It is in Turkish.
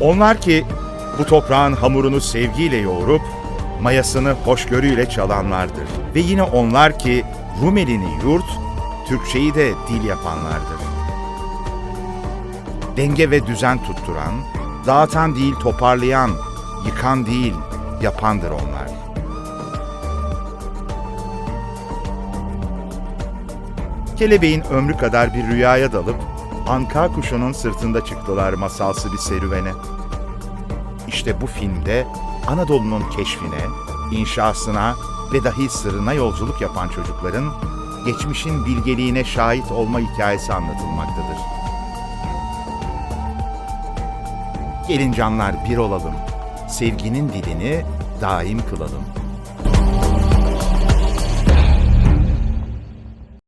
Onlar ki bu toprağın hamurunu sevgiyle yoğurup mayasını hoşgörüyle çalanlardır. Ve yine onlar ki Rumelini yurt, Türkçeyi de dil yapanlardır. Denge ve düzen tutturan, dağıtan değil toparlayan, yıkan değil yapandır onlar. Kelebeğin ömrü kadar bir rüyaya dalıp anka kuşunun sırtında çıktılar masalsı bir serüvene. İşte bu filmde Anadolu'nun keşfine, inşasına ve dahi sırrına yolculuk yapan çocukların geçmişin bilgeliğine şahit olma hikayesi anlatılmaktadır. Gelin canlar bir olalım, sevginin dilini daim kılalım.